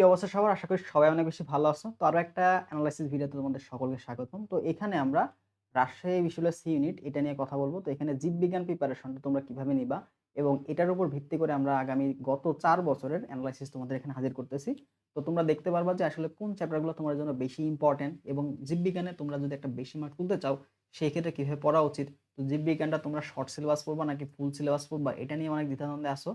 কি অবস্থা সবার? আশা করি সবাই অনেক বেশি ভালো আছো। তো আরও একটা এনালাইসিস ভিডিওতে তোমাদের সকলকে স্বাগতম। তো এখানে আমরা রাজশাহী বিশ্ববিদ্যালয়ের সি ইউনিট এটা নিয়ে কথা বলব তো এখানে জীববিজ্ঞান প্রিপারেশনটা তোমরা কীভাবে নিবা এবং এটার উপর ভিত্তি করে আমরা আগামী গত চার বছরের অ্যানালাইসিস তোমাদের এখানে হাজির করতেছি। তো তোমরা দেখতে পারবা যে আসলে কোন চ্যাপ্টারগুলো তোমার জন্য বেশি ইম্পোর্টেন্ট এবং জীববিজ্ঞানে তোমরা যদি একটা বেশি মার্ক তুলতে চাও, সেই ক্ষেত্রে কীভাবে পড়া উচিত। তো জীববিজ্ঞানটা তোমরা শর্ট সিলেবাস পড়বা নাকি ফুল সিলেবাস পড়বা এটা নিয়ে অনেক দ্বিধাদ্বন্দ্বে আছো।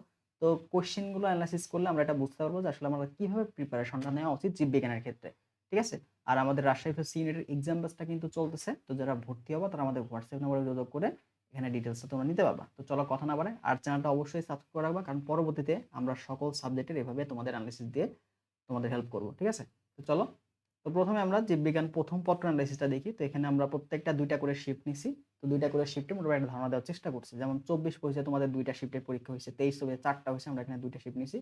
তো কোয়েশ্চেনগুলো এনালাইসিস করলে আমরা এটা বুঝতে পারব যে আসলে আমরা কীভাবে প্রিপারেশনটা নেওয়া উচিত জীববিজ্ঞানের ক্ষেত্রে। ঠিক আছে? আর আমাদের রাজশাহী সি ইউনিটের এক্সাম ব্যাচটা কিন্তু চলতেছে। তো যারা ভর্তি হবা তারা আমাদের হোয়াটসঅ্যাপ নম্বরে যোগাযোগ করে এখানে ডিটেইলসটা তোমরা নিতে পারবা। তো চলো কথা না বাড়াই আর চ্যানেলটা অবশ্যই সাবস্ক্রাইব করে রাখবা, কারণ পরবর্তীতে আমরা সকল সাবজেক্টের এভাবে তোমাদের এনালাইসিস দিয়ে তোমাদের হেল্প করব। ঠিক আছে? তো চলো। তো প্রথমে আমরা জীববিজ্ঞান প্রথম পত্র এনালাইসিসটা দেখি। তো এখানে আমরা প্রত্যেকটা দুইটা করে শিফট নিছি। তো দুইটা করে শিফটে মোটামুটি একটা ধারণা দেওয়ার চেষ্টা করছি। যেমন ২৪ পঁচিশে তোমাদের দুইটা শিফটের পরীক্ষা হয়েছে তেইশ চব্বিশে চারটা হয়েছে আমরা এখানে দুইটা শিফট নিছি।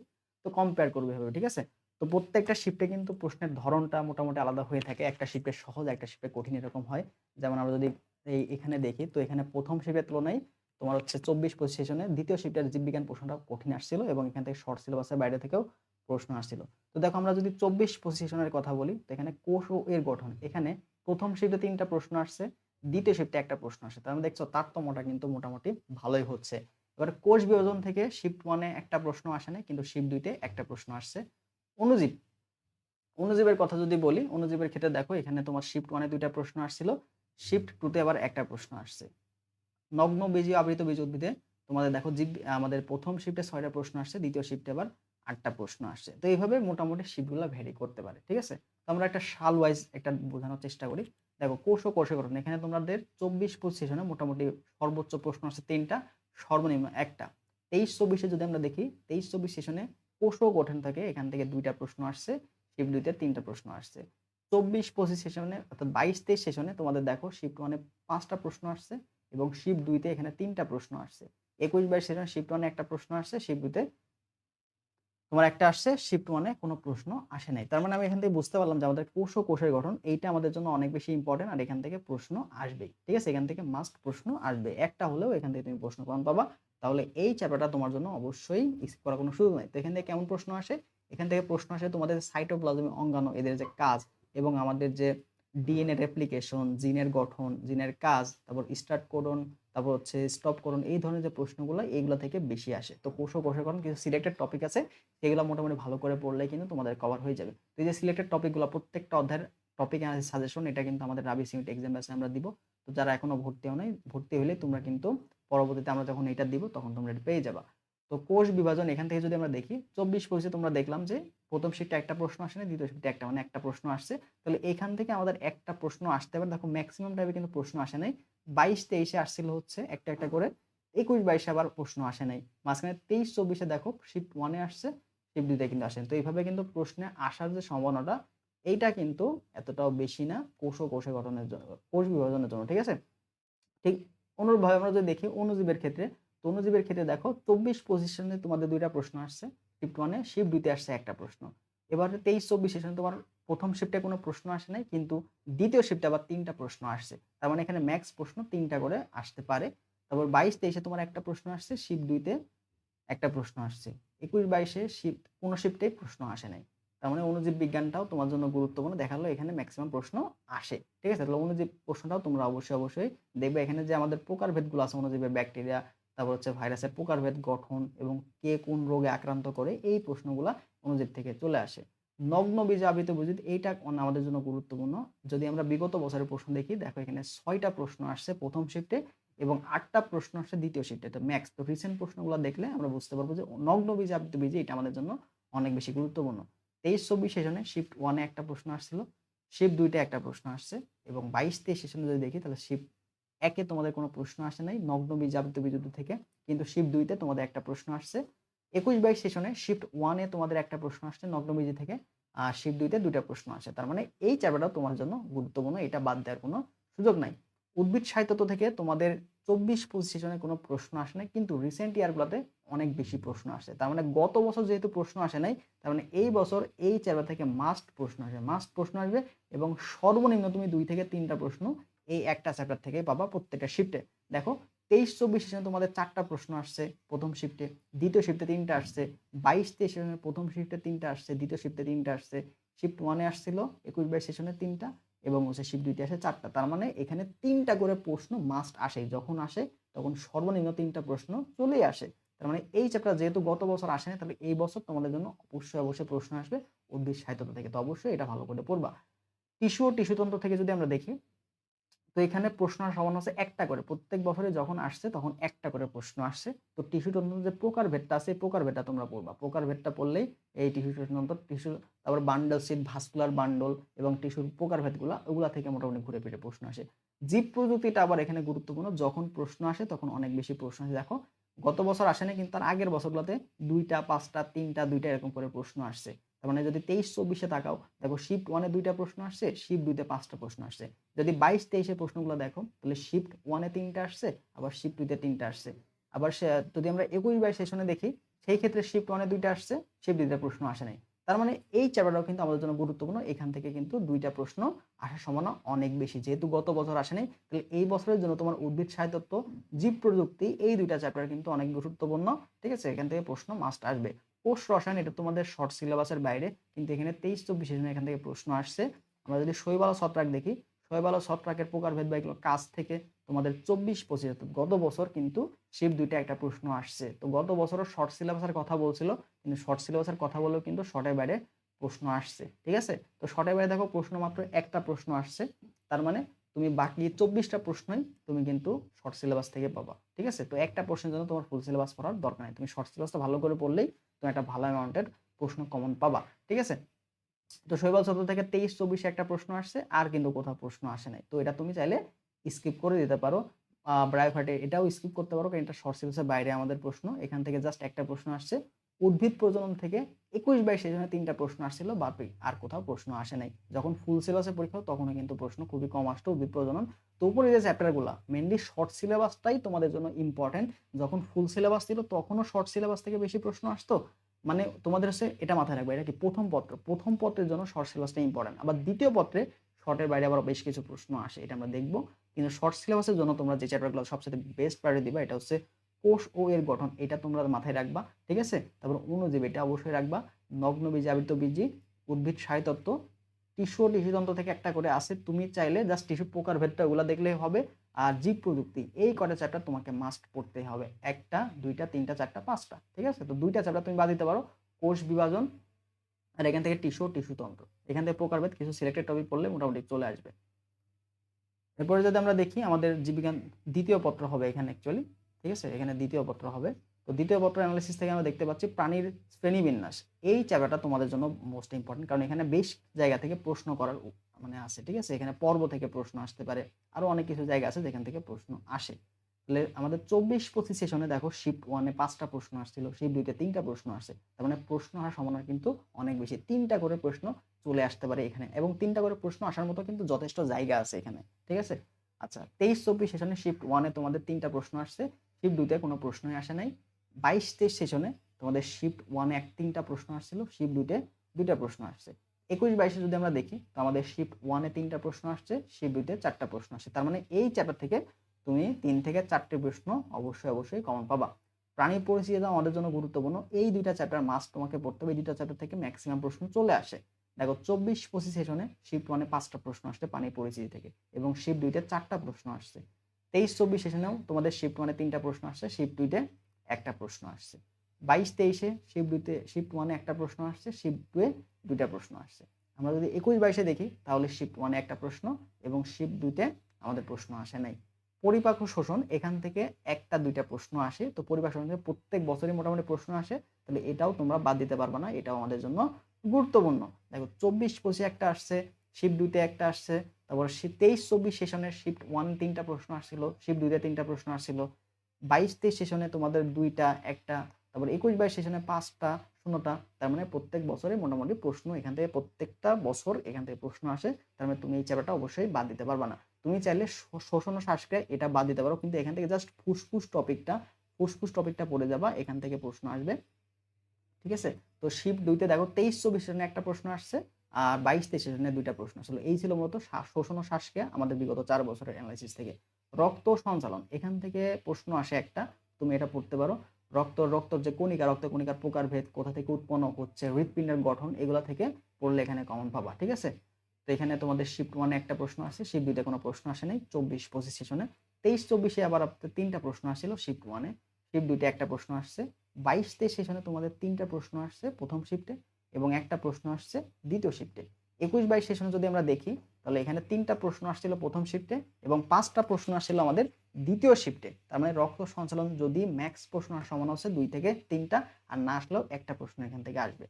তো কম্পেয়ার করবে এভাবে। ঠিক আছে? তো প্রত্যেকটা শিফটে কিন্তু প্রশ্নের ধরনটা মোটামুটি আলাদা হয়ে থাকে। একটা শিফটে সহজ, একটা শিফটে কঠিন এরকম হয়। যেমন আমরা যদি এই এখানে দেখি তো এখানে প্রথম শিফটের তুলনায় তোমার হচ্ছে ২৪-২৫ সেশনে দ্বিতীয় শিফটের জীববিজ্ঞান প্রশ্নটা কঠিন আসছিল এবং এখান থেকে শর্ট সিলেবাসের বাইরে থেকেও প্রশ্ন আসছিল। তো দেখো আমরা যদি ২৪-২৫ সেশনের কথা বলি তো এখানে কোষ ও এর গঠন। এখানে প্রথম শিফটে তিনটা প্রশ্ন আসছে, দ্বিতীয় শিফটে একটা প্রশ্ন আসে তার দেখছ তারতম্যটা কিন্তু মোটামুটি ভালোই হচ্ছে। এবারে কোষ বিভাজন থেকে শিফট ওয়ানে একটা প্রশ্ন আসে না কিন্তু শিফট দুইতে একটা প্রশ্ন আসছে। অণুজীব অনুজীবের কথা যদি বলি, অনুজীবের ক্ষেত্রে দেখো এখানে তোমার শিফট ওয়ানে দুইটা প্রশ্ন আসছিল। শিফট টুতে আবার একটা প্রশ্ন আসছে। নগ্ন বীজীয় আবৃত বীজ উদ্ভিদে তোমাদের দেখো জীব আমাদের প্রথম শিফটে ছয়টা প্রশ্ন আসছে, দ্বিতীয় শিফটে আবার আটটা প্রশ্ন আসছে। তো এইভাবে মোটামুটি শিফটগুলা ভ্যারি করতে পারে। ঠিক আছে? আমরা একটা সাল ওয়াইজ একটা বোঝানোর চেষ্টা করি। দেখো কোষ ও কোষের গঠন। এখানে তোমাদের ২৪-২৫ সেশনে মোটামুটি সর্বোচ্চ প্রশ্ন আছে তিনটা সর্বনিম্ন ১ টা। ২৩-২৪ যদি আমরা দেখি ২৩-২৪ সেশনে কোষ ও গঠন থাকে এখান থেকে দুইটা প্রশ্ন আসছে, শিফট দুইতে তিনটা প্রশ্ন আসছে। ২৪-২৫ সেশনে অর্থাৎ ২২-২৩ সেশনে তোমাদের দেখো শিফট 1 এ ৫ টা প্রশ্ন আসছে এবং শিফট দুইতে এখানে তিনটা প্রশ্ন আসছে। ২১-২২ সেশনে শিফট 1 এ একটা প্রশ্ন আসছে, শিফট ২ তে তোমার একটা আসছে, শিফট 1 এ কোনো প্রশ্ন আসে নাই। তার মানে আমি এখান থেকে বুঝতে পারলাম যে আমাদের কোষ ও কোষের গঠন এইটা আমাদের জন্য অনেক বেশি ইম্পোর্টেন্ট আর এখান থেকে প্রশ্ন আসবেই। ঠিক আছে? এখান থেকে মাস্ট প্রশ্ন আসবে। একটা হলেও এখান থেকে তুমি প্রশ্ন কমন পাবা। তাহলে এই চ্যাপ্টারটা তোমার জন্য অবশ্যই স্কিপ করার কোনো সুযোগ নেই তো এখান থেকে কেমন প্রশ্ন আসে? এখান থেকে প্রশ্ন আসে তোমাদের সাইটোপ্লাজম অঙ্গাণু এদের যে কাজ এবং আমাদের যে ডিএনএ রেপ্লিকেশন, জিনের গঠন, জিনের কাজ, তারপর স্টার্ট কোডন, তারপর হচ্ছে স্টপ করুন এই ধরনের যে প্রশ্নগুলো এইগুলা থেকে বেশি আসে। তো কোষ গঠন কিছু সিলেক্টেড টপিক আছে। সেগুলো মোটামুটি ভালো করে পড়লেই কিন্তু তোমাদের কভার হয়ে যাবে। তো এই যে সিলেক্টেড টপিকগুলো প্রত্যেকটা অধ্যায়ের টপিক অ্যানালাইসিস সাজেশন এটা কিন্তু আমাদের রাবি সিউনিট এক্সাম ব্যাচে আমরা দিব। তো যারা এখনও ভর্তি হও নাই, ভর্তি হলে তোমরা কিন্তু পরবর্তীতে আমরা যখন এটা দিব তখন তোমরা এটা পেয়ে যাবা। তো কোষ বিভাজন এখান থেকে যদি আমরা দেখি ২৪-২৫ এ তোমরা দেখলাম যে প্রথম শিফটে একটা প্রশ্ন আসে নাই, দ্বিতীয় শিফটে একটা মানে একটা প্রশ্ন আসছে। তাহলে এখান থেকে আমাদের একটা প্রশ্ন আসতে পারে। দেখো ম্যাক্সিমাম টাইমে কিন্তু প্রশ্ন আসে নাই। ২২-২৩ এ আসছিল হচ্ছে একটা, একটা করে। একুশ বাইশে আবার প্রশ্ন আসে নাই। মাঝখানে তেইশ চব্বিশে দেখো শিফট ওয়ানে আসছে, শিফট ২ তে কিন্তু আসেনি। তো এইভাবে কিন্তু প্রশ্নে আসার যে সম্ভাবনাটা এইটা কিন্তু এতটাও বেশি না কোষ ও কোষের গঠনের জন্য কোষ বিভাজনের জন্য। ঠিক আছে? ঠিক অনুরূপভাবে আমরা যদি দেখি অণুজীবের ক্ষেত্রে, তো অণুজীবের ক্ষেত্রে দেখো ২৪-২৫ সেশনে তোমাদের দুইটা প্রশ্ন আসছে। শিফট ওয়ানে শিফট 2 তে আসছে একটা প্রশ্ন। এবারে ২৩-২৪ সেশনে তোমার প্রথম শিফটে কোনো প্রশ্ন আসে নাই কিন্তু দ্বিতীয় শিফটে আবার তিনটা প্রশ্ন আসছে। তার মানে এখানে ম্যাক্স প্রশ্ন তিনটা করে আসতে পারে। তারপর বাইশ তেইশে তোমার একটা প্রশ্ন আসছে, শিফট দুইতে একটা প্রশ্ন আসছে। ২১-২২ এ শিফট কোনো শিফটেই প্রশ্ন আসে নাই। তার মানে অণুজীব বিজ্ঞানটাও তোমার জন্য গুরুত্বপূর্ণ। দেখা গেল এখানে ম্যাক্সিমাম প্রশ্ন আসে। ঠিক আছে? তাহলে অণুজীব প্রশ্নটাও তোমরা অবশ্যই, অবশ্যই দেখবে এখানে যে আমাদের প্রকারভেদগুলো আছে অনুজীবের ব্যাকটেরিয়া, তারপর হচ্ছে ভাইরাসের প্রকারভেদ গঠন এবং কে কোন রোগে আক্রান্ত করে এই প্রশ্নগুলো অণুজীব থেকে চলে আসে। নগ্ন বীজে আবৃত উদ্ভিদ এইটা আমাদের জন্য গুরুত্বপূর্ণ। যদি আমরা বিগত বছরের প্রশ্ন দেখি দেখো এখানে ছয়টা প্রশ্ন আসছে প্রথম শিফটে এবং আটটা প্রশ্ন আসছে দ্বিতীয় শিফটে। তো ম্যাক্স তো রিসেন্ট প্রশ্নগুলো দেখলে আমরা বুঝতে পারব যে নগ্ন বীজে আবৃত বীজে এটা আমাদের জন্য অনেক বেশি গুরুত্বপূর্ণ। ২৩-২৪ সেশনে শিফট ওয়ানে একটা প্রশ্ন আসছিল, শিফট দুইটা একটা প্রশ্ন আসছে এবং ২২-২৩ সেশনে যদি দেখি তাহলে শিফট একে তোমাদের কোনো প্রশ্ন আসে নাই নগ্ন বীজ আবৃত বীজ থেকে। কিন্তু শিফট দুইতে তোমাদের একটা প্রশ্ন আসছে। ২১-২২ সেশনে শিফট ওয়ানে তোমাদের একটা প্রশ্ন আসছে নগ্ন বীজ থেকে। আর শিফট ২ তে ২ টা প্রশ্ন আসে। তার মানে এই চ্যাপ্টারটাও তোমার জন্য গুরুত্বপূর্ণ। এটা বাদ দেওয়ার কোনো সুযোগ নাই। উদ্ভিদ সাহিত্যত্ব থেকে তোমাদের ২৪-২৫ সেশনে কোনো প্রশ্ন আসে নাই কিন্তু রিসেন্ট ইয়ারগুলোতে অনেক বেশি প্রশ্ন আসে। তার মানে গত বছর যেহেতু প্রশ্ন আসে নাই, তার মানে এই বছর এই চ্যাপ্টার থেকে মাস্ট প্রশ্ন আসবে। মাস্ট প্রশ্ন আসবে এবং সর্বনিম্ন তুমি দুই থেকে তিনটা প্রশ্ন এই একটা চ্যাপ্টার থেকে পাবা প্রত্যেকটা শিফটে। দেখো তেইশ চব্বিশ সেশনে তোমাদের চারটা প্রশ্ন আসছে, প্রথম শিফটে দ্বিতীয় শিফটে তিনটা আসছে, বাইশ তেইশ সেশনের প্রথম শিফটে তিনটা আসছে, দ্বিতীয় শিফটে তিনটা আসছে শিফট ওয়ানে আসছিল, একুশ বাইশ সেশনে তিনটা এবং হচ্ছে শিফট দুইতে আসে চারটা। তার মানে এখানে তিনটা করে প্রশ্ন মাস্ট আসে। যখন আসে, তখন সর্বনিম্ন তিনটা প্রশ্ন চলেই আসে। তার মানে এই চ্যাপ্টার যেহেতু গত বছর আসেনি, তাহলে এই বছর তোমাদের জন্য অবশ্যই অবশ্যই প্রশ্ন আসবে উদ্ভিদ সাহিত্যতা থেকে। তো অবশ্যই এটা ভালো করে পড়বা। টিস্যু ও টিস্যুতন্ত্র থেকে যদি আমরা দেখি তো এখানে প্রশ্ন সম্ভাবনা আছে একটা করে। প্রত্যেক বছরে যখন আসছে তখন একটা করে প্রশ্ন আসছে। তো টিস্যু তন্ত্র যে প্রকার ভেদটা আছে প্রকার ভেদটা তোমরা পড়বা। প্রকার ভেদটা পড়লেই এই টিস্যু তন্ত্র টিস্যু তারপর বান্ডল সিট ভাস্কুলার বান্ডল এবং টিস্যুর প্রকার ভেদগুলো, ওগুলা থেকে মোটামুটি ঘুরে ফিরে প্রশ্ন আসে। জীব প্রযুক্তিটা আবার এখানে গুরুত্বপূর্ণ। যখন প্রশ্ন আসে তখন অনেক বেশি প্রশ্ন আসে। দেখো, গত বছর আসেনি, কিন্তু তার আগের বছরগুলোতে দুইটা, পাঁচটা, তিনটা, দুইটা এরকম করে প্রশ্ন আসছে। তার মানে যদি তেইশ চব্বিশে তাকাও, দেখো শিফট ওয়ানে দুইটা প্রশ্ন আসছে শিফট দুইতে পাঁচটা প্রশ্ন আসছে। যদি বাইশ তেইশে প্রশ্নগুলো দেখো, তাহলে শিফট ওয়ানে তিনটা আসছে, আবার শিফট টুতে তিনটা আসছে। আবার সে, যদি আমরা একুশ বাইশ সেশনে দেখি, সেই ক্ষেত্রে শিফট ওয়ানে দুইটা আসছে শিফট দুইটা প্রশ্ন আসে নাই। তার মানে এই চ্যাপ্টারটাও কিন্তু আমাদের জন্য গুরুত্বপূর্ণ, এখান থেকে কিন্তু দুইটা প্রশ্ন আসার সম্ভাবনা অনেক বেশি। যেহেতু গত বছর আসে নাই, তাহলে এই বছরের জন্য তোমার উদ্ভিদ সাহিত্যত্ব জীব প্রযুক্তি, এই দুইটা চ্যাপ্টার কিন্তু অনেক গুরুত্বপূর্ণ। ঠিক আছে? এখান থেকে প্রশ্ন মাস্ট আসবে। কোষ রসায়ন, এটা তোমাদের শর্ট সিলেবাসের বাইরে, কিন্তু এখানে তেইশ, চব্বিশ সেশনে এখান থেকে প্রশ্ন আসছে। আমরা যদি শৈবাল ছত্রাক দেখি শৈবাল ছত্রাকের প্রকারভেদ বা এগুলো কাজ থেকে তোমাদের চব্বিশ, পঁচিশ গত বছর কিন্তু শিব দুইটা একটা প্রশ্ন আসছে। তো গত বছরও শর্ট সিলেবাসের কথা বলছিল, কিন্তু শর্ট সিলেবাসের কথা বলেও কিন্তু শর্টের বাইরে প্রশ্ন আসছে, ঠিক আছে? তো শর্টের বাইরে দেখো প্রশ্ন মাত্র একটা প্রশ্ন আসছে, তার মানে তুমি বাকি চব্বিশটা প্রশ্নই তুমি কিন্তু শর্ট সিলেবাস থেকে পাবা, ঠিক আছে? তো একটা প্রশ্নের জন্য তোমার ফুল সিলেবাস পড়ার দরকার নেই। তুমি শর্ট সিলেবাসটা ভালো করে পড়লেই তুমি একটা ভালো অ্যামাউন্টের প্রশ্ন কমন পাবা, ঠিক আছে? তো শৈবাল শব্দ থেকে তেইশ, চব্বিশে একটা প্রশ্ন আসছে, আর কিন্তু কোথাও প্রশ্ন আসে নাই। তো এটা তুমি চাইলে স্কিপ করে দিতে পারো। ব্রাইভার্টে এটাও স্কিপ করতে পারো, কারণ এটা শর্ট সিলেবাসের বাইরে আমাদের প্রশ্ন। এখান থেকে জাস্ট একটা প্রশ্ন আসছে উদ্ভিদ প্রজনন থেকে একুশ বাইশ সেজনে তিনটা প্রশ্ন আসছিল বাপি আর কোথাও প্রশ্ন আসে নাই। যখন ফুল সিলেবাসে পরীক্ষা তখনও কিন্তু প্রশ্ন খুবই কম আসতো উদ্ভিদ প্রজনন। তো উপরে যে চ্যাপ্টারগুলো মেনলি শর্ট সিলেবাসটাই তোমাদের জন্য ইম্পর্টেন্ট যখন ফুল সিলেবাস ছিল, তখনও শর্ট সিলেবাস থেকে বেশি প্রশ্ন আসতো। মানে তোমাদের হচ্ছে এটা মাথায় রাখবে, এটা কি প্রথম পত্র? প্রথম পত্রের জন্য শর্ট সিলেবাসটা ইম্পর্টেন্ট আবার দ্বিতীয় পত্রে শর্টের বাইরে আবার বেশ কিছু প্রশ্ন আসে, এটা আমরা দেখব। কিন্তু শর্ট সিলেবাসের জন্য তোমরা যে চ্যাপ্টারগুলো সবচেয়ে বেস্ট প্রায়োরিটি দিবা, এটা হচ্ছে কোষ ও এর গঠন, এটা তোমরা মাথায় রাখবা, ঠিক আছে? তারপর অণুজীব এটা অবশ্যই রাখবা নগ্ন বীজ আবৃত বীজি উদ্ভিদ সাহিতত্ব টিস্যু ও টিস্যুতন্ত্র থেকে একটা করে আসে তুমি চাইলে জাস্ট টিস্যু প্রকার ভেদটা ওগুলো দেখলেই হবে, আর জীব প্রযুক্তি, এই কটা চ্যাপ্টার তোমাকে মাস্ট পড়তে হবে, একটা, দুইটা, তিনটা, চারটা, পাঁচটা, ঠিক আছে? তো দুইটা চ্যাপ্টার তুমি বাদ দিতে পারো, কোষ বিভাজন, আর এখান থেকে টিস্যু টিস্যুতন্ত্র এখান থেকে প্রকারভেদ কিছু সিলেক্টেড টপিক পড়লে মোটামুটি চলে আসবে। এরপরে যদি আমরা দেখি, আমাদের জীবিকান দ্বিতীয় পত্র হবে এখানে অ্যাকচুয়ালি ঠিক আছে? এখানে দ্বিতীয় পত্র হবে। তো দ্বিতীয় পত্র অ্যানালিসিস থেকে আমরা দেখতে পাচ্ছি প্রাণীর শ্রেণীবিন্যাস। এই চ্যাপ্টারটা তোমাদের জন্য মোস্ট ইম্পর্টেন্ট কারণ এখানে বেশ জায়গা থেকে প্রশ্ন করার মানে আছে, ঠিক আছে? এখানে পর্ব থেকে প্রশ্ন আসতে পারে। আরও অনেক কিছু জায়গা আছে যেখান থেকে প্রশ্ন আসে। তাহলে আমাদের চব্বিশ পঁচিশ সেশনে দেখো শিফট ওয়ানে পাঁচটা প্রশ্ন আসছিল শিফট দুইতে তিনটা প্রশ্ন আসছে তার মানে প্রশ্ন আসার সম্ভাবনা কিন্তু অনেক বেশি। তিনটা করে প্রশ্ন চলে আসতে পারে এখানে, এবং তিনটা করে প্রশ্ন আসার মতো কিন্তু যথেষ্ট জায়গা আছে এখানে, ঠিক আছে? আচ্ছা তেইশ চব্বিশ সেশনে শিফট ওয়ানে তোমাদের তিনটা প্রশ্ন আসছে। শিফট দুইতে কোনো প্রশ্নই আসে নাই। বাইশ তেইশ সেশনে তোমাদের শিফট ওয়ানে এক তিনটা প্রশ্ন আসছিল, শিফট দুইতে দুইটা প্রশ্ন আসছে। একুশ বাইশে যদি আমরা দেখি, তো আমাদের শিফট ওয়ানে তিনটা প্রশ্ন আসছে, শিফট দুইতে চারটা প্রশ্ন আসছে। তার মানে এই চ্যাপ্টার থেকে তুমি তিন থেকে চারটে প্রশ্ন অবশ্যই অবশ্যই কমন পাবা। প্রাণী পরিচিতি আমাদের জন্য গুরুত্বপূর্ণ। এই দুইটা চ্যাপ্টার মাস্ট তোমাকে পড়তে হবে। এই দুইটা চ্যাপ্টার থেকে ম্যাক্সিমাম প্রশ্ন চলে আসে। দেখো, চব্বিশ পঁচিশ সেশনে শিফট ওয়ানে পাঁচটা প্রশ্ন আসছে পানি পরিচিতি থেকে এবং শিফট দুইতে চারটা প্রশ্ন আসছে। তেইশ চব্বিশ সেশনেও তোমাদের শিফট ওয়ানে তিনটা প্রশ্ন আসছে শিফট দুইতে একটা প্রশ্ন আসছে। বাইশ তেইশে শিফট দুইতে শিফট ওয়ানে একটা প্রশ্ন আসছে শিফট টুয়ে দুইটা প্রশ্ন আসছে। আমরা যদি একুশ বাইশে দেখি, তাহলে শিফট ওয়ানে একটা প্রশ্ন এবং শিফট দুইতে আমাদের প্রশ্ন আসে নাই। পরিপাক শোষণ, এখান থেকে একটা দুইটা প্রশ্ন আসে, তো পরিপাক শোষণ প্রত্যেক বছরই মোটামুটি প্রশ্ন আসে, তাহলে এটাও তোমরা বাদ দিতে পারবে না, এটাও আমাদের জন্য গুরুত্বপূর্ণ। দেখো, চব্বিশ পঁচিশে একটা আসছে শিফট দুইতে একটা আসছে তারপর তেইশ চব্বিশ সেশনের শিফট ওয়ান তিনটা প্রশ্ন আসছিল শিফট দুইটা তিনটা প্রশ্ন আসছিল। বাইশ তেইশ সেশনে তোমাদের দুইটা, একটা, তারপর একুশ বাইশ সেশনে পাঁচটা, শূন্যটা, তার মানে প্রত্যেক বছরে মোটামুটি প্রশ্ন এখান থেকে, প্রত্যেকটা বছর এখান থেকে প্রশ্ন আসে, তার মানে তুমি এই চ্যাপ্টারটা অবশ্যই বাদ দিতে পারবা না। তুমি চাইলে শোষণ শ্বাসক্রিয়া এটা বাদ দিতে পারো, কিন্তু এখান থেকে জাস্ট ফুসফুস টপিকটা ফুসফুস টপিকটা পড়ে যাবা, এখান থেকে প্রশ্ন আসবে। ঠিক আছে? তো শিফট দুইতে দেখো, তেইশ চব্বিশ সেশনে একটা প্রশ্ন আসছে আর বাইশ তেইশ সেশনে দুইটা প্রশ্ন। ছিল এই ছিল মূলত শোষণ ও শ্বাসক্রিয়া আমাদের বিগত চার বছরের অ্যানালাইসিস থেকে। রক্ত সঞ্চালন, এখান থেকে প্রশ্ন আসে একটা, তুমি এটা পড়তে পারো। রক্ত, রক্তর যে কণিকা, রক্ত কণিকার প্রকারভেদ, কোথা থেকে উৎপন্ন হচ্ছে, হৃৎপিণ্ডের গঠন, এগুলো থেকে পড়লে এখানে কমন পাবা, ঠিক আছে? তো এখানে তোমাদের শিফট ওয়ানে একটা প্রশ্ন আসে শিফট দুইতে কোনো প্রশ্ন আসে নাই, চব্বিশ পঁচিশ সেশনে তেইশ, চব্বিশে আবার তিনটা প্রশ্ন আসছিল শিফট ওয়ানে শিফট দুইতে একটা প্রশ্ন আসছে। বাইশ তেইশ সেশনে তোমাদের তিনটা প্রশ্ন আসছে, প্রথম শিফটে এবং একটা প্রশ্ন আসছে দ্বিতীয় শিফটে একুশ বাইশ সেশনে যদি আমরা দেখি, তাহলে এখানে তিনটা প্রশ্ন আসছিল প্রথম শিফটে এবং পাঁচটা প্রশ্ন আসছিল আমাদের দ্বিতীয় শিফটে তার মানে রক্ত সঞ্চালন যদি ম্যাক্স প্রশ্ন সমান হচ্ছে দুই থেকে তিনটা আর না আসলেও একটা প্রশ্ন এখান থেকে আসবে।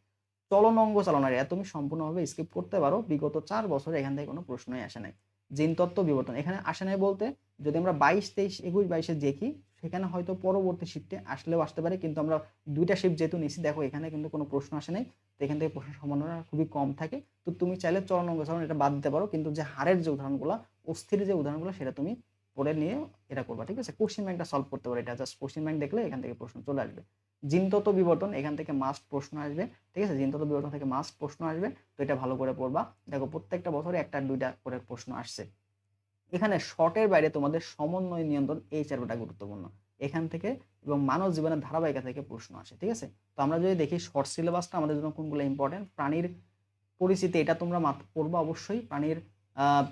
চলন অঙ্গ চালনার এটা তুমি সম্পূর্ণভাবে স্কিপ করতে পারো, বিগত চার বছরে এখান থেকে কোনো প্রশ্নই আসে নাই। জিন তত্ত্ব বিবর্তন, এখানে আসে নাই বলতে যদি আমরা বাইশ, তেইশ, একুশ, বাইশে দেখি সেখানে হয়তো পরবর্তী শিফটে আসলেও আসতে পারে, কিন্তু আমরা দুইটা শিফট যেহেতু নিছি দেখো এখানে কিন্তু কোনো প্রশ্ন আসে নাই, তো এখান থেকে প্রশ্ন সম্ভাবনা খুবই কম থাকে। তো তুমি চাইলে চলন অঙ্গ চালন এটা বাদ দিতে পারো, কিন্তু যে হারের যে উদাহরণগুলো, অস্থির যে উদাহরণগুলো, সেটা তুমি পড়ে নিয়ে এটা করবা, ঠিক আছে? কোশ্চেন ব্যাংকটা সলভ করতে পারো, এটা জাস্ট কোশ্চেন ব্যাংক দেখলে এখান থেকে প্রশ্ন চলে আসবে। জিনতত্ত্ব বিবর্তন, এখান থেকে মাস্ট প্রশ্ন আসবে, ঠিক আছে? জিনতত্ত্ব বিবর্তন থেকে মাস্ট প্রশ্ন আসবে, তো এটা ভালো করে পড়বা। দেখো প্রত্যেকটা বছরে একটা দুইটা করে প্রশ্ন আসছে। এখানে শর্টের বাইরে তোমাদের সমন্বয় নিয়ন্ত্রণ এই চ্যাপ্টারটা গুরুত্বপূর্ণ। এখান থেকে এবং মানব জীবনের ধারাবাহিকা থেকে প্রশ্ন আসে, ঠিক আছে? তো আমরা যদি দেখি শর্ট সিলেবাসটা আমাদের জন্য কোনগুলো ইম্পর্টেন্ট প্রাণীর পরিচিতি, এটা তোমরা পড়বা অবশ্যই। প্রাণীর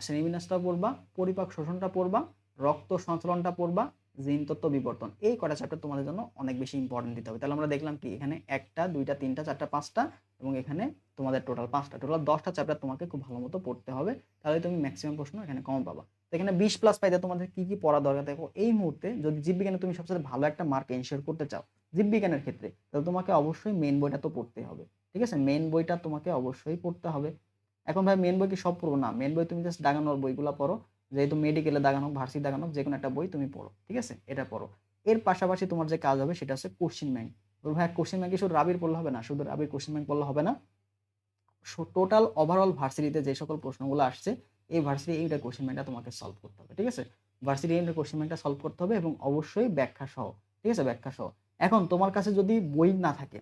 শ্রেণীবিন্যাসটা পড়বা, পরিপাক শোষণটা পড়বা, রক্ত সঞ্চালনটা পড়বা, জিন তত্ত্ব বিবর্তন। এই কটা চ্যাপ্টার তোমাদের জন্য অনেক বেশি ইম্পর্টেন্ট দিতে হবে। তাহলে আমরা দেখলাম কি, এখানে একটা, দুইটা, তিনটা, চারটা, পাঁচটা এবং এখানে তোমাদের টোটাল পাঁচটা। টোটাল দশটা চ্যাপ্টার তোমাকে খুব ভালো মতো পড়তে হবে। তাহলে তুমি ম্যাক্সিমাম প্রশ্ন এখানে কম পাবা। তো এখানে বিশ প্লাস পাইতে তোমাদের কি কি পড়া দরকার? দেখো, এই মুহূর্তে যদি জীববিজ্ঞানে তুমি সবচেয়ে ভালো একটা মার্ক এনশিওর করতে চাও জীববিজ্ঞানের ক্ষেত্রে, তাহলে তোমাকে অবশ্যই মেন বইটা তো পড়তে হবে। ঠিক আছে? মেন বইটা তোমাকে অবশ্যই পড়তে হবে। এখন ভাই মেন বই কি সব পড়ব না মেন বই তুমি জাস্ট দাগানোর বইগুলো পড়ো। যেহেতু মেডিকেলে দাগানো ভার্সি দাগানো যে কোনো একটা বই তুমি পড়ো। ঠিক আছে? এটা পড়ো। এর পাশাপাশি তোমার যে কাজ হবে, সেটা হচ্ছে কোশ্চিন ব্যাংক ভাই কোশ্চিন ব্যাংকে শুধু রাবির পড়লে হবে না? শুধু রাবির কোশ্চিন ব্যাংক পড়লে হবে না? টোটাল ওভারঅল ভার্সিটিতে যে সকল প্রশ্নগুলো আসছে এই ভার্সিটি এইটা কোশ্চিন ব্যাংকটা তোমাকে সলভ করতে হবে, ঠিক আছে? ভার্সিটি এইটা কোশ্চিন ব্যাংকটা সলভ করতে হবে এবং অবশ্যই ব্যাখ্যা সহ, ঠিক আছে? ব্যাখ্যা সহ। এখন তোমার কাছে যদি বই না থাকে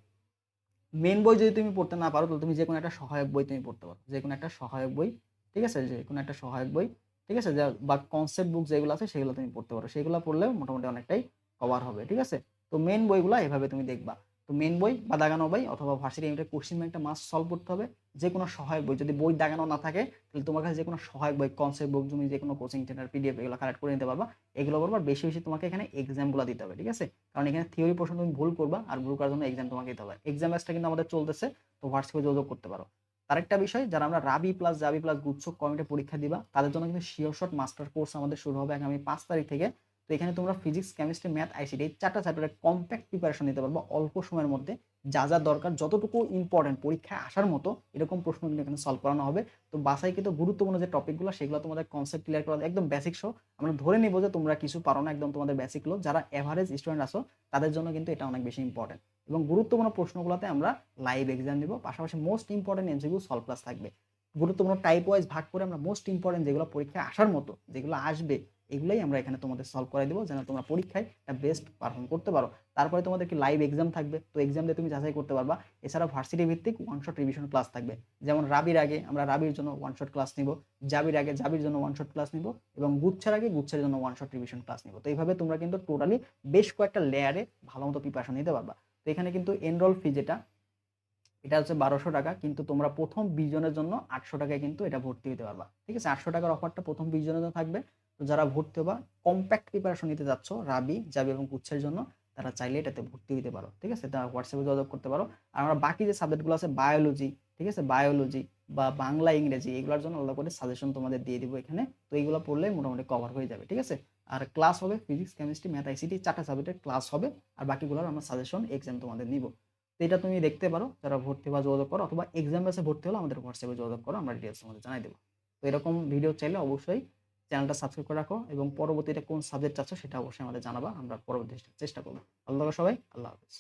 মেন বই যদি তুমি পড়তে না পারো, তাহলে তুমি যে কোনো একটা সহায়ক বই তুমি পড়তে পারো। যে কোনো একটা সহায়ক বই, ঠিক আছে? যে কোনো একটা সহায়ক বই, ঠিক আছে? যা, বা কনসেপ্ট বুক যেগুলো আছে, সেগুলো তুমি পড়তে পারো। সেগুলো পড়লেও মোটামুটি অনেকটাই কভার হবে, ঠিক আছে? তো মেন বইগুলো এভাবে তুমি দেখবা। তো মেন বই বা দাগানো বই অথবা ভার্সিটি এমটা কোশ্চিন ব্যাংকটা মাস্ট সলভ করতে হবে। যে কোনো সহায়ক বই, যদি বই দাগানো না থাকে, তাহলে তোমার কাছে যে কোনো সহায়ক বই কনসেপ্ট বুক তুমি যে কোনো কোচিং সেন্টার পিডিএফ এগুলো কালেক্ট করে নিতে পারবা। এগুলো করবার বেশি বেশি তোমাকে এখানে এক্সামগুলো দিতে হবে, ঠিক আছে? কারণ এখানে থিওরি প্রশ্ন তুমি ভুল করবা আর ভুল করার জন্য এক্সাম তোমাকে দিতে হবে। এক্সাম ব্যাচটা কিন্তু আমাদের চলতেছে, তো হোয়াটসঅ্যাপে যোগাযোগ করতে পারো। আরেকটা বিষয়, যারা আমরা রাবি প্লাস জাবি প্লাস গুচ্ছ কমিটে পরীক্ষা দিবা, তাদের জন্য কিন্তু শিওর শট মাস্টার কোর্স আমাদের শুরু হবে আগামী পাঁচ তারিখ থেকে। তো এখানে তোমরা ফিজিক্স কেমিস্ট্রি ম্যাথ আইসিটি এই চারটা চ্যাপ্টারের কম্প্যাক্ট প্রিপারেশন নিতে পারব অল্প সময়ের মধ্যে। যা যা দরকার, যতটুকু ইম্পর্টেন্ট পরীক্ষায় আসার মতো এরকম প্রশ্ন কিন্তু এখানে সলভ করানো হবে। তো বাসায় কিন্তু গুরুত্বপূর্ণ যে টপিকগুলো, সেগুলো তোমাদের কনসেপ্ট ক্লিয়ার করা একদম বেসিক শো আমরা ধরে নিব যে তোমরা কিছু পারো না, একদম তোমাদের বেসিক লো যারা এভারেজ স্টুডেন্ট আসো তাদের জন্য কিন্তু এটা অনেক বেশি ইম্পর্টেন্ট এবং গুরুত্বপূর্ণ প্রশ্নগুলোতে আমরা লাইভ এক্সাম দিব পাশাপাশি most important MCQ solve class থাকবে। গুরুত্বপূর্ণ টাইপ ওয়াইজ ভাগ করে আমরা মোস্ট ইম্পর্টেন্ট যেগুলো পরীক্ষায় আসার মতো, যেগুলো আসবে, এগুলোই আমরা এখানে তোমাদের সলভ করে দেবো। যেন তোমরা পরীক্ষায় বেস্ট পারফর্ম করতে পারো। তারপরে তোমাদের কি লাইভ এক্সাম থাকবে? তো এক্সাম দিয়ে তুমি যাচাই করতে পারবা। এছাড়া ভার্সিটি ভিত্তিক ওয়ান শট রিভিশন ক্লাস থাকবে। যেমন রাবির আগে আমরা রাবির জন্য ওয়ান শট ক্লাস নিব, জাবির আগে জাবির জন্য ওয়ান শট ক্লাস নিব এবং গুচ্ছের আগে গুচ্ছের জন্য ওয়ান শট রিভিশন ক্লাস নিব। তো এইভাবে তোমরা কিন্তু টোটালি বেশ কয়েকটা লেয়ারে ভালো মতো প্রিপারেশন নিতে পারবা। তো এখানে কিন্তু এনরোল ফি যেটা, এটা হচ্ছে বারোশো টাকা, কিন্তু তোমরা প্রথম বিশ জনের জন্য আটশো টাকায় কিন্তু এটা ভর্তি হতে পারবা। ঠিক আছে? আটশো টাকার অফারটা প্রথম বিশ জনের জন্য থাকবে। তো যারা ভর্তি হবা কম্প্যাক্ট প্রিপারেশন নিতে যাচ্ছ রাবি যাবি এবং গুচ্ছের জন্য তারা চাইলে এটাতে ভর্তি হতে পারো, ঠিক আছে? তারা হোয়াটসঅ্যাপে যোগাযোগ করতে পারো। আর আমরা বাকি যে সাবজেক্টগুলো আছে বায়োলজি ঠিক আছে? বায়োলজি বা বাংলা, ইংরেজি, এগুলোর জন্য আলাদা করে সাজেশন তোমাদের দিয়ে দিব এখানে। তো এইগুলো পড়লে মোটামুটি কভার হয়ে যাবে, ঠিক আছে? আর ক্লাস হবে ফিজিক্স কেমিস্ট্রি ম্যাথ আইসিটি চারটা সাবজেক্টের ক্লাস হবে। আর বাকিগুলোর আমরা সাজেশন এক্সাম তোমাদের নিব। তো এটা তুমি দেখতে পারো, যারা ভর্তি বা যোগাযোগ করো, অথবা এক্সাম বেসে ভর্তি হলে আমাদের হোয়াটসঅ্যাপে যোগাযোগ করো, আমরা ডিটেলস তোমাদের জানাই দেবো। তো এরকম ভিডিও চাইলে অবশ্যই চ্যানেলটা সাবস্ক্রাইব করে রাখো এবং পরবর্তীতে কোন সাবজেক্ট চাচ্ছ সেটা অবশ্যই আমাদের জানাবা, আমরা পরবর্তী চেষ্টা করব। আল্লাহ সবাই, আল্লাহ হাফিজ।